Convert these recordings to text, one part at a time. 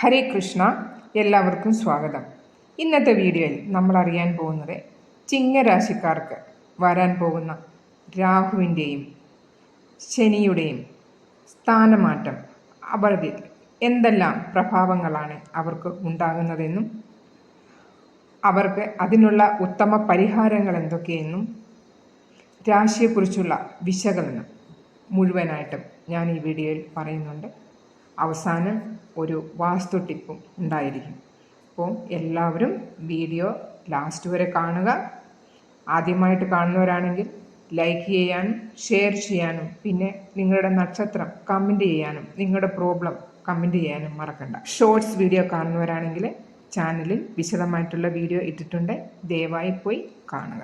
ഹരേ കൃഷ്ണ എല്ലാവർക്കും സ്വാഗതം. ഇന്നത്തെ വീഡിയോയിൽ നമ്മൾ അറിയാൻ പോകുന്നത് ചിങ്ങരാശിക്കാർക്ക് വരാൻ പോകുന്ന രാഹുവിന്റെയും ശനിയുടെയും സ്ഥാനമാറ്റം അവർക്ക് എന്തെല്ലാം പ്രഭാവങ്ങളാണ് അവർക്ക് ഉണ്ടാകുന്നതെന്നും അവർക്ക് അതിനുള്ള ഉത്തമ പരിഹാരങ്ങൾ എന്തൊക്കെയെന്നും രാശിയെക്കുറിച്ചുള്ള വിശകലനം മുഴുവനായിട്ടും ഞാൻ ഈ വീഡിയോയിൽ പറയുന്നുണ്ട്. അവസാനം ഒരു വാസ്തു ടിപ്പും ഉണ്ടായിരിക്കും. അപ്പോൾ എല്ലാവരും വീഡിയോ ലാസ്റ്റ് വരെ കാണുക. ആദ്യമായിട്ട് കാണുന്നവരാണെങ്കിൽ ലൈക്ക് ചെയ്യാനും ഷെയർ ചെയ്യാനും പിന്നെ നിങ്ങളുടെ നക്ഷത്രം കമന്റ് ചെയ്യാനും നിങ്ങളുടെ പ്രോബ്ലം കമന്റ് ചെയ്യാനും മറക്കണ്ട. ഷോർട്സ് വീഡിയോ കാണുന്നവരാണെങ്കിൽ ചാനലിൽ വിശദമായിട്ടുള്ള വീഡിയോ ഇട്ടിട്ടുണ്ട്. ദയവായി പോയി കാണുക.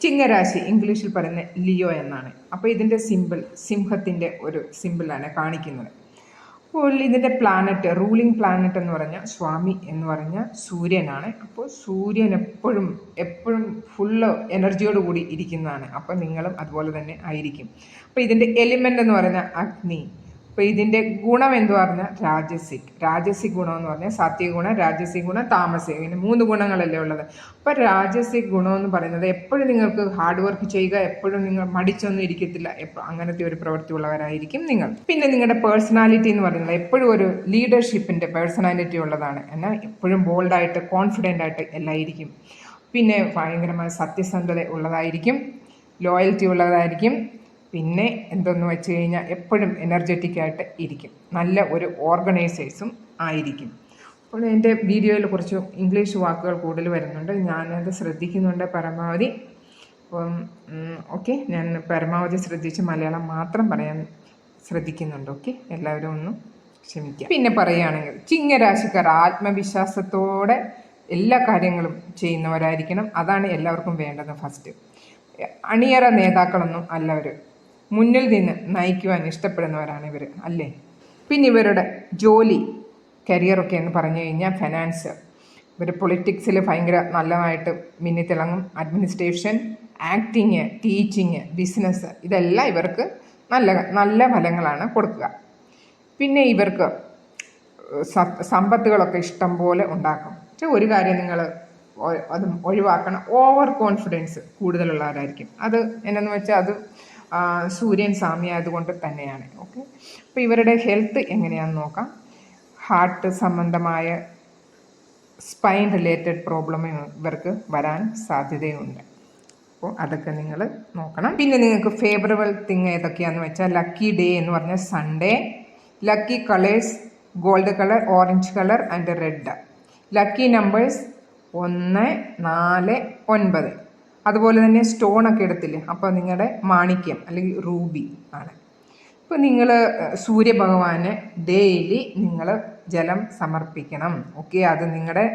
ചിങ്ങരാശി ഇംഗ്ലീഷിൽ പറയുന്ന ലിയോ എന്നാണ്. അപ്പോൾ ഇതിന്റെ സിമ്പിൾ സിംഹത്തിന്റെ ഒരു സിമ്പിളാണ് കാണിക്കുന്നത്. അപ്പോൾ ഇതിന്റെ പ്ലാനറ്റ് റൂളിംഗ് പ്ലാനറ്റ് എന്ന് പറഞ്ഞാൽ സ്വാമി എന്ന് പറഞ്ഞാൽ സൂര്യനാണ്. അപ്പോൾ സൂര്യൻ എപ്പോഴും എപ്പോഴും ഫുള്ള് എനർജിയോട് കൂടി ഇരിക്കുന്നതാണ്. അപ്പോൾ നിങ്ങളും അതുപോലെ തന്നെ ആയിരിക്കും. അപ്പോൾ ഇതിന്റെ എലിമെന്റ് എന്ന് പറഞ്ഞാൽ അഗ്നി. അപ്പോൾ ഇതിന്റെ ഗുണം എന്ന് പറഞ്ഞാൽ രാജസിക് രാജസിക് ഗുണം എന്ന് പറഞ്ഞാൽ സത്യഗുണം രാജസിക് ഗുണം താമസിക് ഇങ്ങനെ മൂന്ന് ഗുണങ്ങളല്ലേ ഉള്ളത്. അപ്പോൾ രാജസിക് ഗുണം എന്ന് പറയുന്നത് എപ്പോഴും നിങ്ങൾക്ക് ഹാർഡ് വർക്ക് ചെയ്യുക എപ്പോഴും നിങ്ങൾ മടിച്ചൊന്നും ഇരിക്കത്തില്ല. അങ്ങനത്തെ ഒരു പ്രവൃത്തി ഉള്ളവരായിരിക്കും നിങ്ങൾ. പിന്നെ നിങ്ങളുടെ പേഴ്സണാലിറ്റി എന്ന് പറയുന്നത് എപ്പോഴും ഒരു ലീഡർഷിപ്പിന്റെ പേഴ്സണാലിറ്റി ഉള്ളതാണ്. എന്നാൽ എപ്പോഴും ബോൾഡായിട്ട് കോൺഫിഡന്റ് ആയിട്ട് എല്ലായിരിക്കും. പിന്നെ ഭയങ്കരമായ സത്യസന്ധത ഉള്ളതായിരിക്കും ലോയൽറ്റി ഉള്ളതായിരിക്കും. പിന്നെ എന്തെന്ന് വെച്ച് കഴിഞ്ഞാൽ എപ്പോഴും എനർജറ്റിക് ആയിട്ട് ഇരിക്കും. നല്ല ഒരു ഓർഗനൈസേഴ്സും ആയിരിക്കും. അപ്പോൾ എന്റെ വീഡിയോയിൽ കുറച്ച് ഇംഗ്ലീഷ് വാക്കുകൾ കൂടുതൽ വരുന്നുണ്ട്. ഞാനത് ശ്രദ്ധിക്കുന്നുണ്ട് പരമാവധി. അപ്പം ഓക്കെ ഞാൻ പരമാവധി ശ്രദ്ധിച്ച് മലയാളം മാത്രം പറയാൻ ശ്രദ്ധിക്കുന്നുണ്ട്. ഓക്കെ എല്ലാവരും ഒന്ന് ക്ഷമിക്കുക പിന്നെ പറയുകയാണെങ്കിൽ ചിങ്ങരാശിക്കാർ ആത്മവിശ്വാസത്തോടെ എല്ലാ കാര്യങ്ങളും ചെയ്യുന്നവരായിരിക്കണം. അതാണ് എല്ലാവർക്കും വേണ്ടത് ഫസ്റ്റ് അണിയറ നേതാക്കളൊന്നും അല്ല അവർ മുന്നിൽ നിന്ന് നയിക്കുവാൻ ഇഷ്ടപ്പെടുന്നവരാണ് ഇവർ അല്ലേ? പിന്നെ ഇവരുടെ ജോലി കരിയറൊക്കെ എന്ന് പറഞ്ഞു കഴിഞ്ഞാൽ ഫിനാൻസ് ഇവർ പൊളിറ്റിക്സിൽ ഭയങ്കര നല്ലതായിട്ട് മിന്നിത്തിളങ്ങും. അഡ്മിനിസ്ട്രേഷൻ ആക്ടിങ് ടീച്ചിങ് ബിസിനസ് ഇതെല്ലാം ഇവർക്ക് നല്ല നല്ല ഫലങ്ങളാണ് കൊടുക്കുക. പിന്നെ ഇവർക്ക് സമ്പത്തുകളൊക്കെ ഇഷ്ടം പോലെ ഉണ്ടാക്കും. പക്ഷെ ഒരു കാര്യം നിങ്ങൾ അത് ഒഴിവാക്കണം. ഓവർ കോൺഫിഡൻസ് കൂടുതലുള്ളവരായിരിക്കും. അത് എന്നു വെച്ചാൽ അത് സൂര്യൻ സാമ്യമായതുകൊണ്ട് തന്നെയാണ്. ഓക്കെ? അപ്പോൾ ഇവരുടെ ഹെൽത്ത് എങ്ങനെയാണെന്ന് നോക്കാം. ഹാർട്ട് സംബന്ധമായ സ്പൈൻ റിലേറ്റഡ് പ്രോബ്ലം ഇവർക്ക് വരാൻ സാധ്യതയുണ്ട്. അപ്പോൾ അതൊക്കെ നിങ്ങൾ നോക്കണം. പിന്നെ നിങ്ങൾക്ക് ഫേവറബിൾ തിങ് ഏതൊക്കെയാണെന്ന് വെച്ചാൽ ലക്കി ഡേ എന്ന് പറഞ്ഞാൽ Sunday lucky colours gold colour orange colour and red. Lucky numbers ഒന്ന് നാല് ഒൻപത്. അതുപോലെ തന്നെ സ്റ്റോൺ ഒക്കെ എടുത്തില്ലേ? അപ്പോൾ നിങ്ങളുടെ മാണിക്യം അല്ലെങ്കിൽ റൂബി ആണ്. ഇപ്പോൾ നിങ്ങൾ സൂര്യഭഗവാന് ഡെയിലി നിങ്ങൾ ജലം സമർപ്പിക്കണം. ഓക്കെ? അത് നിങ്ങളുടെ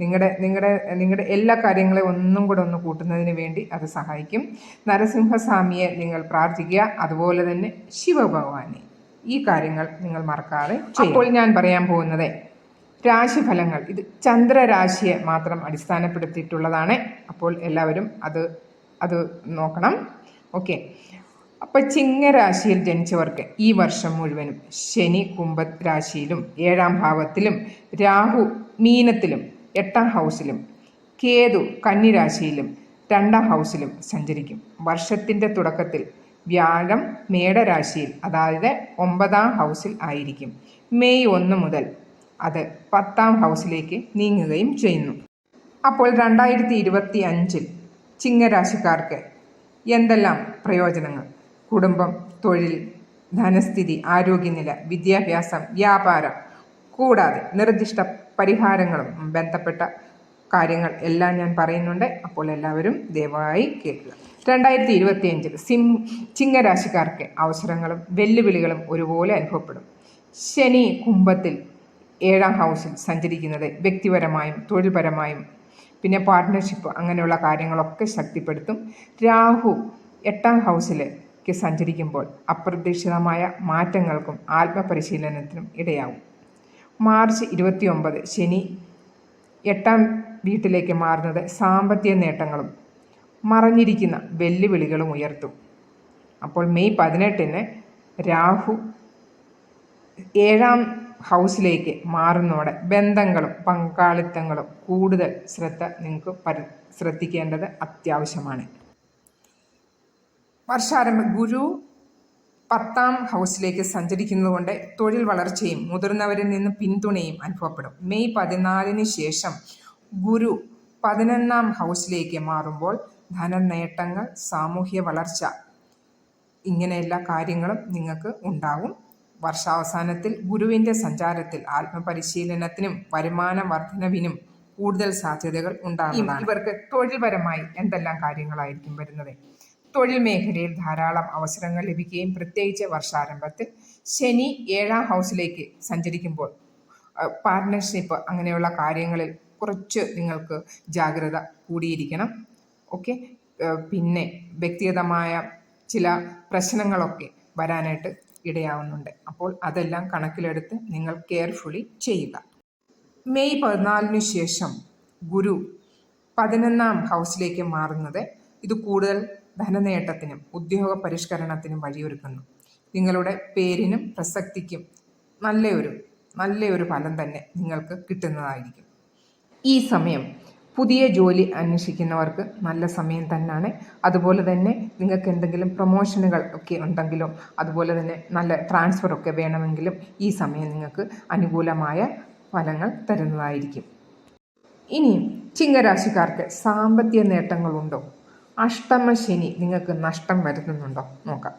നിങ്ങളുടെ നിങ്ങളുടെ നിങ്ങളുടെ എല്ലാ കാര്യങ്ങളെ ഒന്നും കൂടെ ഒന്ന് കൂട്ടുന്നതിന് വേണ്ടി അത് സഹായിക്കും. നരസിംഹസ്വാമിയെ നിങ്ങൾ പ്രാർത്ഥിക്കുക. അതുപോലെ തന്നെ ശിവഭഗവാനെ ഈ കാര്യങ്ങൾ നിങ്ങൾ മറക്കാതെ അപ്പോൾ ഞാൻ പറയാൻ പോകുന്നത് രാശിഫലങ്ങൾ. ഇത് ചന്ദ്രരാശിയെ മാത്രം അടിസ്ഥാനപ്പെടുത്തിയിട്ടുള്ളതാണ്. അപ്പോൾ എല്ലാവരും അത് അത് നോക്കണം. ഓക്കെ. അപ്പോൾ ചിങ്ങരാശിയിൽ ജനിച്ചവർക്ക് ഈ വർഷം മുഴുവനും ശനി കുംഭ രാശിയിലും ഏഴാം ഭാവത്തിലും രാഹു മീനത്തിലും എട്ടാം ഹൗസിലും കേതു കന്നിരാശിയിലും രണ്ടാം ഹൗസിലും സഞ്ചരിക്കും. വർഷത്തിന്റെ തുടക്കത്തിൽ വ്യാഴം മേടരാശിയിൽ അതായത് ഒമ്പതാം ഹൗസിൽ ആയിരിക്കും. മെയ് ഒന്ന് മുതൽ അത് പത്താം ഹൗസിലേക്ക് നീങ്ങുകയും ചെയ്യുന്നു. അപ്പോൾ രണ്ടായിരത്തി ഇരുപത്തി അഞ്ചിൽ ചിങ്ങരാശിക്കാർക്ക് എന്തെല്ലാം പ്രയോജനങ്ങൾ? കുടുംബം തൊഴിൽ ധനസ്ഥിതി ആരോഗ്യനില വിദ്യാഭ്യാസം വ്യാപാരം കൂടാതെ നിർദ്ദിഷ്ട പരിഹാരങ്ങളും ബന്ധപ്പെട്ട കാര്യങ്ങൾ എല്ലാം ഞാൻ പറയുന്നുണ്ട്. അപ്പോൾ എല്ലാവരും ദയവായി കേൾക്കുക. രണ്ടായിരത്തി ഇരുപത്തി അഞ്ചിൽ സിം ചിങ്ങരാശിക്കാർക്ക് അവസരങ്ങളും വെല്ലുവിളികളും ഒരുപോലെ അനുഭവപ്പെടും. ശനി കുംഭത്തിൽ ഏഴാം ഹൗസിൽ സഞ്ചരിക്കുന്നത് വ്യക്തിപരമായും തൊഴിൽപരമായും പിന്നെ പാർട്ട്ണർഷിപ്പ് അങ്ങനെയുള്ള കാര്യങ്ങളൊക്കെ ശക്തിപ്പെടുത്തും. രാഹു എട്ടാം ഹൗസിലേക്ക് സഞ്ചരിക്കുമ്പോൾ അപ്രതീക്ഷിതമായ മാറ്റങ്ങൾക്കും ആത്മപരിശീലനത്തിനും ഇടയാവും. മാർച്ച് ഇരുപത്തി ഒമ്പത് ശനി എട്ടാം വീട്ടിലേക്ക് മാറുന്നത് സാമ്പത്തിക നേട്ടങ്ങളും മറഞ്ഞിരിക്കുന്ന വെല്ലുവിളികളും ഉയർത്തും. അപ്പോൾ മെയ് പതിനെട്ടിന് രാഹു ഏഴാം ഹൗസിലേക്ക് മാറുന്നതോടെ ബന്ധങ്ങളും പങ്കാളിത്തങ്ങളും കൂടുതൽ ശ്രദ്ധ നിങ്ങൾക്ക് പരി ശ്രദ്ധിക്കേണ്ടത് അത്യാവശ്യമാണ്. വർഷാരംഭ ഗുരു പത്താം ഹൗസിലേക്ക് സഞ്ചരിക്കുന്നതുകൊണ്ട് തൊഴിൽ വളർച്ചയും മുതിർന്നവരിൽ നിന്ന് പിന്തുണയും അനുഭവപ്പെടും. മെയ് പതിനാലിന് ശേഷം ഗുരു പതിനൊന്നാം ഹൗസിലേക്ക് മാറുമ്പോൾ ധനനേട്ടങ്ങൾ സാമൂഹ്യ വളർച്ച ഇങ്ങനെയെല്ലാ കാര്യങ്ങളും നിങ്ങൾക്ക് ഉണ്ടാകും വർഷാവസാനത്തിൽ ഗുരുവിന്റെ സഞ്ചാരത്തിൽ ആത്മപരിശീലനത്തിനും വരുമാന വർധനവിനും കൂടുതൽ സാധ്യതകൾ ഉണ്ടാകുന്നതാണ്. ഇവർക്ക് തൊഴിൽപരമായി എന്തെല്ലാം കാര്യങ്ങളായിരിക്കും വരുന്നത്? തൊഴിൽ മേഖലയിൽ ധാരാളം അവസരങ്ങൾ ലഭിക്കുകയും പ്രത്യേകിച്ച് വർഷാരംഭത്തിൽ ശനി ഏഴാം ഹൗസിലേക്ക് സഞ്ചരിക്കുമ്പോൾ പാർട്ട്ണർഷിപ്പ് അങ്ങനെയുള്ള കാര്യങ്ങളിൽ കുറച്ച് നിങ്ങൾക്ക് ജാഗ്രത കൂടിയിരിക്കണം. ഓക്കെ? പിന്നെ വ്യക്തിഗതമായ ചില പ്രശ്നങ്ങളൊക്കെ വരാനായിട്ട് ഇടയാവുന്നുണ്ട്. അപ്പോൾ അതെല്ലാം കണക്കിലെടുത്ത് നിങ്ങൾ കെയർഫുള്ളി ചെയ്യുക. മെയ് പതിനാലിന് ശേഷം ഗുരു പതിനൊന്നാം ഹൗസിലേക്ക് മാറുന്നത് ഇത് കൂടുതൽ ധനനേട്ടത്തിനും ഉദ്യോഗ പരിഷ്കരണത്തിനും വഴിയൊരുക്കുന്നു. നിങ്ങളുടെ പേരിനും പ്രസക്തിക്കും നല്ലൊരു നല്ലൊരു ഫലം തന്നെ നിങ്ങൾക്ക് കിട്ടുന്നതായിരിക്കും. ഈ സമയം പുതിയ ജോലി അന്വേഷിക്കുന്നവർക്ക് നല്ല സമയം തന്നെയാണ് അതുപോലെ തന്നെ നിങ്ങൾക്ക് എന്തെങ്കിലും പ്രൊമോഷനുകൾ ഒക്കെ ഉണ്ടെങ്കിലും അതുപോലെ തന്നെ നല്ല ട്രാൻസ്ഫർ ഒക്കെ വേണമെങ്കിലും ഈ സമയം നിങ്ങൾക്ക് അനുകൂലമായ ഫലങ്ങൾ തരുന്നതായിരിക്കും. ഇനിയും ചിങ്ങരാശിക്കാർക്ക് സാമ്പത്തിക നേട്ടങ്ങളുണ്ടോ? അഷ്ടമ ശനി നിങ്ങൾക്ക് നഷ്ടം വരുത്തുന്നുണ്ടോ? നോക്കാം.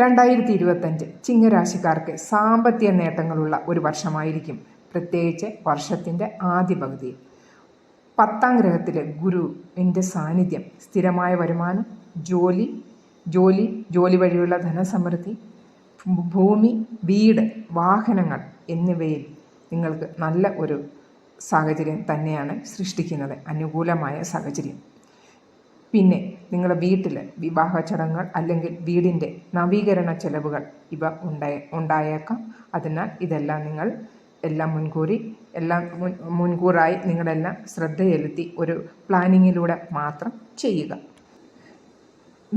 രണ്ടായിരത്തി ഇരുപത്തഞ്ച് ചിങ്ങരാശിക്കാർക്ക് സാമ്പത്തിക നേട്ടങ്ങളുള്ള ഒരു വർഷമായിരിക്കും. പ്രത്യേകിച്ച് വർഷത്തിന്റെ ആദ്യ പകുതിയിൽ. പത്താം ഗ്രഹത്തിലെ ഗുരുവിന്റെ സാന്നിധ്യം സ്ഥിരമായ വരുമാനം ജോലി ജോലി ജോലി വഴിയുള്ള ധനസമൃദ്ധി ഭൂമി വീട് വാഹനങ്ങൾ എന്നിവയിൽ നിങ്ങൾക്ക് നല്ല ഒരു സാഹചര്യം തന്നെയാണ് സൃഷ്ടിക്കുന്നത്. അനുകൂലമായ സാഹചര്യം. പിന്നെ നിങ്ങളുടെ വീട്ടിൽ വിവാഹ ചടങ്ങുകൾ അല്ലെങ്കിൽ വീടിന്റെ നവീകരണ ചെലവുകൾ ഇവ ഉണ്ടായ ഉണ്ടായേക്കാം. അതിനാൽ ഇതെല്ലാം നിങ്ങൾ എല്ലാം മുൻകൂറി എല്ലാം മുൻ മുൻകൂറായി നിങ്ങളെല്ലാം ശ്രദ്ധ ഒരു പ്ലാനിങ്ങിലൂടെ മാത്രം ചെയ്യുക.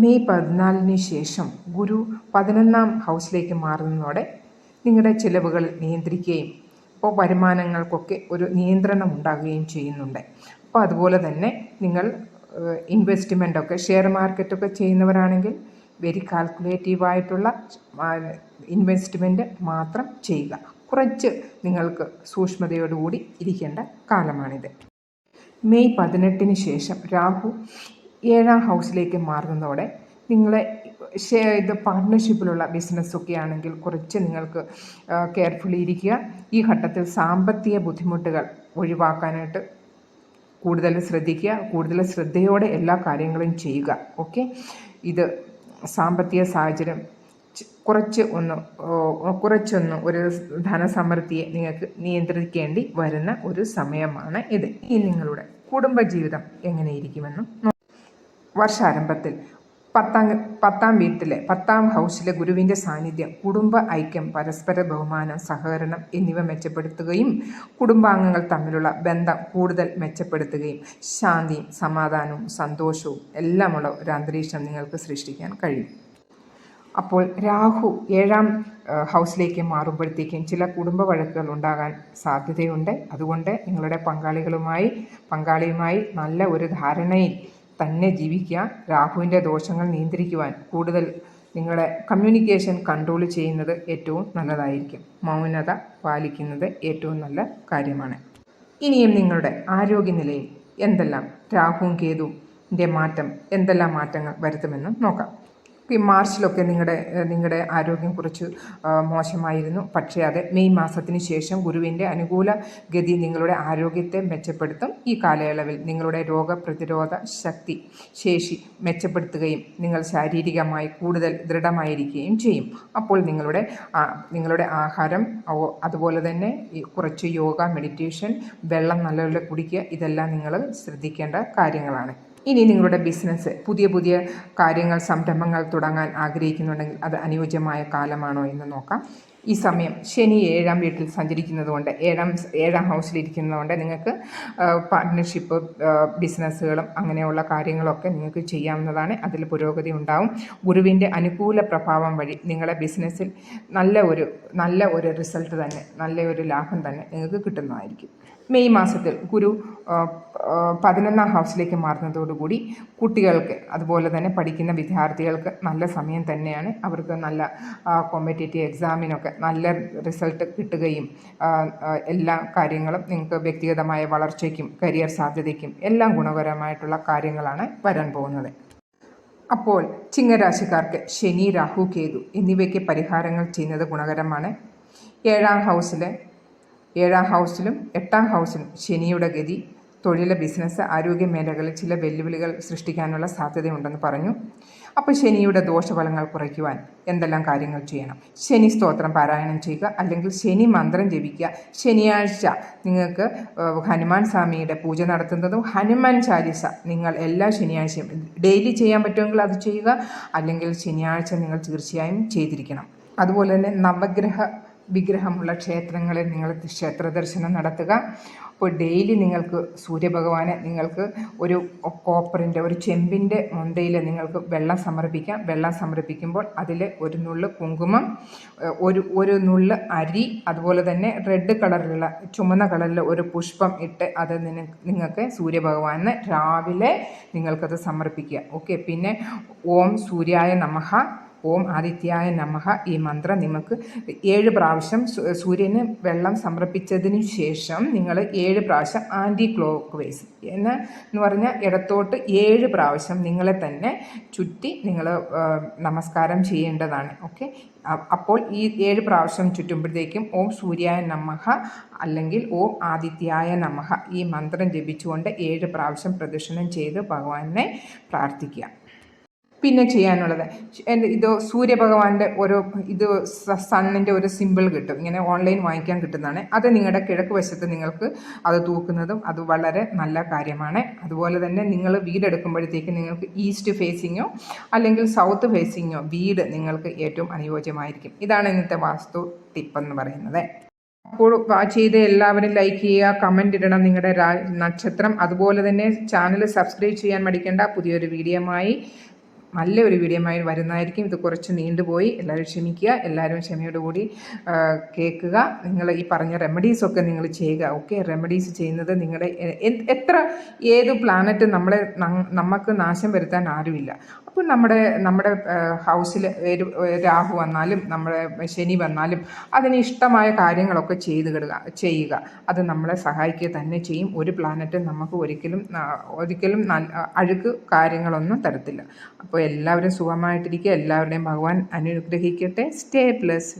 മെയ് പതിനാലിന് ശേഷം ഗുരു പതിനൊന്നാം ഹൗസിലേക്ക് മാറുന്നതോടെ നിങ്ങളുടെ ചിലവുകൾ നിയന്ത്രിക്കുകയും അപ്പോൾ വരുമാനങ്ങൾക്കൊക്കെ ഒരു നിയന്ത്രണം ഉണ്ടാകുകയും ചെയ്യുന്നുണ്ട്. അപ്പോൾ അതുപോലെ തന്നെ നിങ്ങൾ ഇൻവെസ്റ്റ്മെന്റൊക്കെ ഷെയർ മാർക്കറ്റൊക്കെ ചെയ്യുന്നവരാണെങ്കിൽ വെരി കാൽക്കുലേറ്റീവായിട്ടുള്ള ഇൻവെസ്റ്റ്മെന്റ് മാത്രം ചെയ്യുക. കുറച്ച് നിങ്ങൾക്ക് സൂക്ഷ്മതയോടുകൂടി ഇരിക്കേണ്ട കാലമാണിത്. മെയ് പതിനെട്ടിന് ശേഷം രാഹു ഏഴാം ഹൗസിലേക്ക് മാറുന്നതോടെ നിങ്ങളെ ഇത് പാർട്ട്ണർഷിപ്പിലുള്ള ബിസിനസ്സൊക്കെ ആണെങ്കിൽ കുറച്ച് നിങ്ങൾക്ക് കെയർഫുള്ളി ഇരിക്കുക. ഈ ഘട്ടത്തിൽ സാമ്പത്തിക ബുദ്ധിമുട്ടുകൾ ഒഴിവാക്കാനായിട്ട് കൂടുതൽ ശ്രദ്ധിക്കുക. കൂടുതൽ ശ്രദ്ധയോടെ എല്ലാ കാര്യങ്ങളും ചെയ്യുക. ഓക്കെ? ഇത് സാമ്പത്തിക സാഹചര്യം കുറച്ച് ഒന്ന് കുറച്ചൊന്ന് ഒരു ധനസമൃദ്ധിയെ നിങ്ങൾക്ക് നിയന്ത്രിക്കേണ്ടി വരുന്ന ഒരു സമയമാണ് ഇത്. ഈ നിങ്ങളുടെ കുടുംബജീവിതം എങ്ങനെയിരിക്കുമെന്നും വർഷാരംഭത്തിൽ പത്താം പത്താം വീട്ടിലെ പത്താം ഹൗസിലെ ഗുരുവിന്റെ സാന്നിധ്യം കുടുംബ ഐക്യം പരസ്പര ബഹുമാനം സഹകരണം എന്നിവ മെച്ചപ്പെടുത്തുകയും കുടുംബാംഗങ്ങൾ തമ്മിലുള്ള ബന്ധം കൂടുതൽ മെച്ചപ്പെടുത്തുകയും ശാന്തിയും സമാധാനവും സന്തോഷവും എല്ലാമുള്ള ഒരു അന്തരീക്ഷം നിങ്ങൾക്ക് സൃഷ്ടിക്കാൻ കഴിയും. അപ്പോൾ രാഹു ഏഴാം ഹൗസിലേക്ക് മാറുമ്പോഴത്തേക്കും ചില കുടുംബ വഴക്കുകൾ ഉണ്ടാകാൻ സാധ്യതയുണ്ട്. അതുകൊണ്ട് നിങ്ങളുടെ പങ്കാളികളുമായി പങ്കാളിയുമായി നല്ല ഒരു ധാരണയിൽ തന്നെ ജീവിക്കുക രാഹുവിന്റെ ദോഷങ്ങൾ നിയന്ത്രിക്കുവാൻ കൂടുതൽ നിങ്ങളെ കമ്മ്യൂണിക്കേഷൻ കൺട്രോൾ ചെയ്യുന്നത് ഏറ്റവും നല്ലതായിരിക്കും. മൗനത പാലിക്കുന്നത് ഏറ്റവും നല്ല കാര്യമാണ്. ഇനിയും നിങ്ങളുടെ ആരോഗ്യനിലയിൽ എന്തെല്ലാം രാഹുവും കേതുവിന്റെ മാറ്റം എന്തെല്ലാം മാറ്റങ്ങൾ വരുത്തുമെന്ന് നോക്കാം. ഈ മാർച്ചിലൊക്കെ നിങ്ങളുടെ നിങ്ങളുടെ ആരോഗ്യം കുറച്ച് മോശമായിരുന്നു. പക്ഷേ അത് മെയ് മാസത്തിന് ശേഷം ഗുരുവിന്റെ അനുകൂല ഗതി നിങ്ങളുടെ ആരോഗ്യത്തെ മെച്ചപ്പെടുത്തും. ഈ കാലയളവിൽ നിങ്ങളുടെ രോഗപ്രതിരോധ ശക്തി ശേഷി മെച്ചപ്പെടുത്തുകയും നിങ്ങൾ ശാരീരികമായി കൂടുതൽ ദൃഢമായിരിക്കുകയും ചെയ്യും. അപ്പോൾ നിങ്ങളുടെ നിങ്ങളുടെ ആഹാരം അതുപോലെ തന്നെ കുറച്ച് യോഗ മെഡിറ്റേഷൻ വെള്ളം നല്ലപോലെ കുടിക്കുക ഇതെല്ലാം നിങ്ങൾ ശ്രദ്ധിക്കേണ്ട കാര്യങ്ങളാണ്. ഇനി നിങ്ങളുടെ ബിസിനസ് പുതിയ പുതിയ കാര്യങ്ങൾ സംരംഭങ്ങൾ തുടങ്ങാൻ ആഗ്രഹിക്കുന്നുണ്ടെങ്കിൽ അത് അനുയോജ്യമായ കാലമാണോ എന്ന് നോക്കാം. ഈ സമയം ശനി ഏഴാം വീട്ടിൽ സഞ്ചരിക്കുന്നത് കൊണ്ട് ഏഴാം ഏഴാം ഹൗസിലിരിക്കുന്നത് കൊണ്ട് നിങ്ങൾക്ക് പാർട്ട്ണർഷിപ്പ് ബിസിനസ്സുകളും അങ്ങനെയുള്ള കാര്യങ്ങളൊക്കെ നിങ്ങൾക്ക് ചെയ്യാവുന്നതാണ്. അതിൽ പുരോഗതി ഉണ്ടാവും. ഗുരുവിന്റെ അനുകൂല പ്രഭാവം വഴി നിങ്ങളുടെ ബിസിനസ്സിൽ നല്ല ഒരു നല്ല ഒരു റിസൾട്ട് തന്നെ നല്ല ഒരു ലാഭം തന്നെ നിങ്ങൾക്ക് കിട്ടുന്നതായിരിക്കും. മെയ് മാസത്തിൽ ഗുരു പതിനൊന്നാം ഹൗസിലേക്ക് മാറുന്നതോടുകൂടി കുട്ടികൾക്ക് അതുപോലെ തന്നെ പഠിക്കുന്ന വിദ്യാർത്ഥികൾക്ക് നല്ല സമയം തന്നെയാണ്. അവർക്ക് നല്ല കോമ്പറ്റേറ്റീവ് എക്സാമിനൊക്കെ നല്ല റിസൾട്ട് കിട്ടുകയും എല്ലാ കാര്യങ്ങളും നിങ്ങൾക്ക് വ്യക്തിഗതമായ വളർച്ചയ്ക്കും കരിയർ സാധ്യതയ്ക്കും എല്ലാം ഗുണകരമായിട്ടുള്ള കാര്യങ്ങളാണ് വരാൻ പോകുന്നത്. അപ്പോൾ ചിങ്ങരാശിക്കാർക്ക് ശനി രാഹു കേതു എന്നിവയ്ക്ക് പരിഹാരങ്ങൾ ചെയ്യുന്നത് ഗുണകരമാണ്. ഏഴാം ഹൗസിലെ ഏഴാം ഹൗസിലും എട്ടാം ഹൗസിലും ശനിയുടെ ഗതി തൊഴിൽ ബിസിനസ് ആരോഗ്യ മേഖലകളിൽ ചില വെല്ലുവിളികൾ സൃഷ്ടിക്കാനുള്ള സാധ്യതയുണ്ടെന്ന് പറഞ്ഞു. അപ്പോൾ ശനിയുടെ ദോഷഫലങ്ങൾ കുറയ്ക്കുവാൻ എന്തെല്ലാം കാര്യങ്ങൾ ചെയ്യണം? ശനി സ്തോത്രം പാരായണം ചെയ്യുക അല്ലെങ്കിൽ ശനി മന്ത്രം ജപിക്കുക. ശനിയാഴ്ച നിങ്ങൾക്ക് ഹനുമാൻ സ്വാമിയുടെ പൂജ നടത്തുന്നതും ഹനുമാൻ ചാലിസ നിങ്ങൾ എല്ലാ ശനിയാഴ്ചയും ഡെയിലി ചെയ്യാൻ പറ്റുമെങ്കിൽ അത് ചെയ്യുക. അല്ലെങ്കിൽ ശനിയാഴ്ച നിങ്ങൾ തീർച്ചയായും ചെയ്തിരിക്കണം. അതുപോലെ തന്നെ നവഗ്രഹ വിഗ്രഹമുള്ള ക്ഷേത്രങ്ങളിൽ നിങ്ങൾ ക്ഷേത്ര ദർശനം നടത്തുക. അപ്പോൾ ഡെയിലി നിങ്ങൾക്ക് സൂര്യഭഗവാനെ നിങ്ങൾക്ക് ഒരു കോപ്പറിന്റെ ഒരു ചെമ്പിന്റെ മുണ്ടയിൽ നിങ്ങൾക്ക് വെള്ളം സമർപ്പിക്കാം. വെള്ളം സമർപ്പിക്കുമ്പോൾ അതിൽ ഒരു നുള്ള് കുങ്കുമം ഒരു ഒരു നുള്ള് അരി അതുപോലെ തന്നെ റെഡ് കളറിലുള്ള ചുമന്ന കളറിൽ ഒരു പുഷ്പം ഇട്ട് അത് നിങ്ങൾക്ക് സൂര്യഭഗവാന് രാവിലെ നിങ്ങൾക്കത് സമർപ്പിക്കുക. ഓക്കെ പിന്നെ ഓം സൂര്യായ നമഃ ഓം ആദിത്യായ നമഹ ഈ മന്ത്രം നിങ്ങൾക്ക് ഏഴ് പ്രാവശ്യം സൂര്യന് വെള്ളം സമർപ്പിച്ചതിന് ശേഷം നിങ്ങൾ ഏഴ് പ്രാവശ്യം ആന്റി ക്ലോക്ക് വൈസ് എന്ന് എന്ന് പറഞ്ഞാൽ ഇടത്തോട്ട് ഏഴ് പ്രാവശ്യം നിങ്ങളെ തന്നെ ചുറ്റി നിങ്ങൾ നമസ്കാരം ചെയ്യേണ്ടതാണ്. ഓക്കെ? അപ്പോൾ ഈ ഏഴ് പ്രാവശ്യം ചുറ്റുമ്പോഴത്തേക്കും ഓം സൂര്യായ നമഹ അല്ലെങ്കിൽ ഓം ആദിത്യായ നമഹ ഈ മന്ത്രം ജപിച്ചുകൊണ്ട് ഏഴ് പ്രാവശ്യം പ്രദക്ഷിണം ചെയ്ത് ഭഗവാനെ പ്രാർത്ഥിക്കുക. പിന്നെ ചെയ്യാനുള്ളത്. ഇത് സൂര്യഭഗവാന്റെ ഓരോ ഇത് സണ്ണിന്റെ ഒരു സിമ്പിൾ കിട്ടും. ഇങ്ങനെ ഓൺലൈൻ വാങ്ങിക്കാൻ കിട്ടുന്നതാണ്. അത് നിങ്ങളുടെ കിഴക്ക് വശത്ത് നിങ്ങൾക്ക് അത് തൂക്കുന്നതും അത് വളരെ നല്ല കാര്യമാണ്. അതുപോലെ തന്നെ നിങ്ങൾ വീടെടുക്കുമ്പോഴത്തേക്ക് നിങ്ങൾക്ക് ഈസ്റ്റ് ഫേസിങ്ങോ അല്ലെങ്കിൽ സൗത്ത് ഫേസിങ്ങോ വീട് നിങ്ങൾക്ക് ഏറ്റവും അനുയോജ്യമായിരിക്കും. ഇതാണ് ഇന്നത്തെ വാസ്തു ടിപ്പ് എന്ന് പറയുന്നത്. അപ്പോൾ ചെയ്ത് എല്ലാവരും ലൈക്ക് ചെയ്യുക കമന്റ് ഇടണം നിങ്ങളുടെ നക്ഷത്രം. അതുപോലെ തന്നെ ചാനൽ സബ്സ്ക്രൈബ് ചെയ്യാൻ മടിക്കേണ്ട. പുതിയൊരു വീഡിയോയുമായി നല്ലൊരു വീഡിയോമായി വരുന്നതായിരിക്കും. ഇത് കുറച്ച് നീണ്ടുപോയി. എല്ലാവരും ക്ഷമിക്കുക. എല്ലാവരും ക്ഷമയോടുകൂടി കേൾക്കുക. നിങ്ങൾ ഈ പറഞ്ഞ റെമഡീസൊക്കെ നിങ്ങൾ ചെയ്യുക. ഓക്കെ റെമഡീസ് ചെയ്യുന്നത് നിങ്ങളുടെ എത്ര ഏത് പ്ലാനറ്റ് നമ്മളെ നമുക്ക് നാശം വരുത്താൻ ആരുമില്ല. അപ്പോൾ നമ്മുടെ നമ്മുടെ ഹൗസിൽ രാഹു വന്നാലും നമ്മുടെ ശനി വന്നാലും അതിന് ഇഷ്ടമായ കാര്യങ്ങളൊക്കെ ചെയ്ത് കിടുക ചെയ്യുക. അത് നമ്മളെ സഹായിക്കുക തന്നെ ചെയ്യും. ഒരു പ്ലാനറ്റ് നമുക്ക് ഒരിക്കലും ഒരിക്കലും അഴുക്ക് കാര്യങ്ങളൊന്നും തരത്തില്ല. അപ്പോൾ എല്ലാവരും സുഖമായിട്ടിരിക്കുക. എല്ലാവരുടെയും ഭഗവാൻ അനുഗ്രഹിക്കട്ടെ. Stay plus